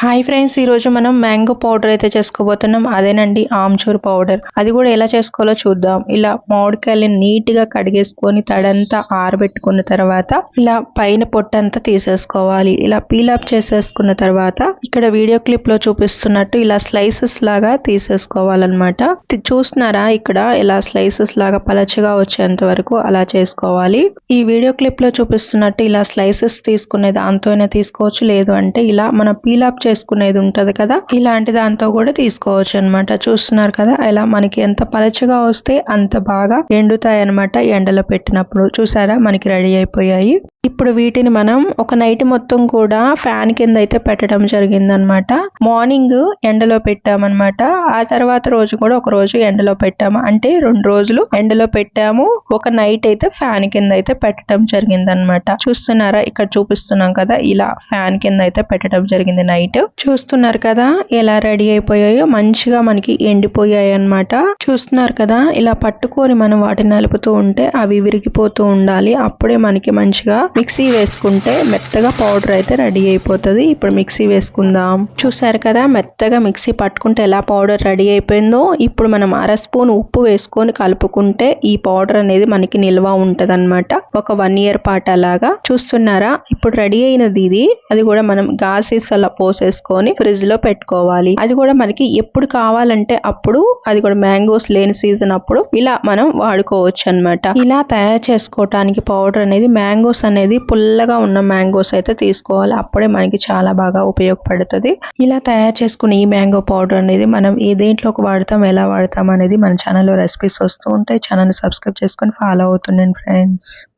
Hi friends ఈ రోజు మనం మ్యాంగో పౌడర్ అయితే చేసుకోబోతున్నాం. అదేనండి ఆమ్చూర్ పౌడర్ అది కూడా ఎలా చేసుకోవాలో చూద్దాం. ఇలా మామిడికాయలు నీట్గా కడిగేసుకొని తడంతా ఆరబెట్టుకున్న తర్వాత ఇలా పైన పొట్టంతా తీసేసుకోవాలి. ఇలా పీల్ అప్ చేసేసుకున్న తర్వాత ఇక్కడ వీడియో క్లిప్లో చూపిస్తున్నట్టు ఇలా స్లైసెస్ లాగా తీసేసుకోవాలన్నమాట. చూస్తున్నారా? ఇక్కడ ఇలా స్లైసెస్ లాగా పలచగా వచ్చేంత వరకు అలా చేసుకోవాలి. ఈ వీడియో క్లిప్లో చూపిస్తున్నట్టు ఇలా స్లైసెస్ తీసుకునే దాంతోనే తీసుకోవచ్చు. లేదు అంటే ఇలా మన పీలాప్ చేసుకునేది ఉంటది కదా? ఇలాంటి దాంతో కూడా తీసుకోవచ్చు అన్నమాట. చూస్తున్నారు కదా? ఇలా మనకి ఎంత పలచగా వస్తే అంత బాగా ఎండుతాయి అన్నమాట ఎండలో పెట్టినప్పుడు. చూసారా? మనకి రెడీ అయిపోయాయి. ఇప్పుడు వీటిని మనం ఒక నైట్ మొత్తం కూడా ఫ్యాన్ కింద అయితే పెట్టడం జరిగిందనమాట మార్నింగ్ ఎండలో పెట్టామన్నమాట. ఆ తర్వాత రోజు కూడా ఒక రోజు ఎండలో పెట్టాము. అంటే రెండు రోజులు ఎండలో పెట్టాము. ఒక నైట్ అయితే ఫ్యాన్ కింద అయితే పెట్టడం జరిగిందనమాట చూస్తున్నారా? ఇక్కడ చూపిస్తున్నాం కదా. ఇలా ఫ్యాన్ కింద అయితే పెట్టడం జరిగింది నైట్. చూస్తున్నారు. కదా ఎలా రెడీ అయిపోయాయో మంచిగా మనకి ఎండిపోయాయి అన్నమాట చూస్తున్నారు కదా ఇలా పట్టుకొని మనం వాటిని నలుపుతూ ఉంటే అవి విరిగిపోతూ ఉండాలి. అప్పుడే మనకి మంచిగా మిక్సీ వేసుకుంటే మెత్తగా పౌడర్ అయితే రెడీ అయిపోతుంది. ఇప్పుడు మిక్సీ వేసుకుందాం. చూసారు కదా మెత్తగా మిక్సీ పట్టుకుంటే ఎలా పౌడర్ రెడీ అయిపోయిందో. ఇప్పుడు మనం అర స్పూన్ ఉప్పు వేసుకొని కలుపుకుంటే ఈ పౌడర్ అనేది మనకి నిల్వ ఉంటది ఒక వన్ ఇయర్ పాట అలాగా. చూస్తున్నారా? ఇప్పుడు రెడీ అయినది ఇది. అది కూడా మనం గాసీస్ అలా పోసేసుకొని ఫ్రిడ్జ్లో పెట్టుకోవాలి. అది కూడా మనకి ఎప్పుడు కావాలంటే అప్పుడు అది కూడా మ్యాంగోస్ లేని సీజన్ అప్పుడు ఇలా మనం వాడుకోవచ్చు అన్నమాట ఇలా తయారు చేసుకోవటానికి పౌడర్ అనేది మ్యాంగోస్ అనేది పుల్లగా ఉన్న మ్యాంగోస్ అయితే తీసుకోవాలి. అప్పుడే మనకి చాలా బాగా ఉపయోగపడుతుంది. ఇలా తయారు చేసుకున్న ఈ మ్యాంగో పౌడర్ అనేది మనం ఏ దేంట్లోకి వాడతాం ఎలా వాడతాం అనేది మన ఛానల్లో రెసిపీస్ వస్తూ ఉంటాయి. ఛానల్ సబ్స్క్రైబ్ చేసుకొని ఫాలో అవుతుండండి ఫ్రెండ్స్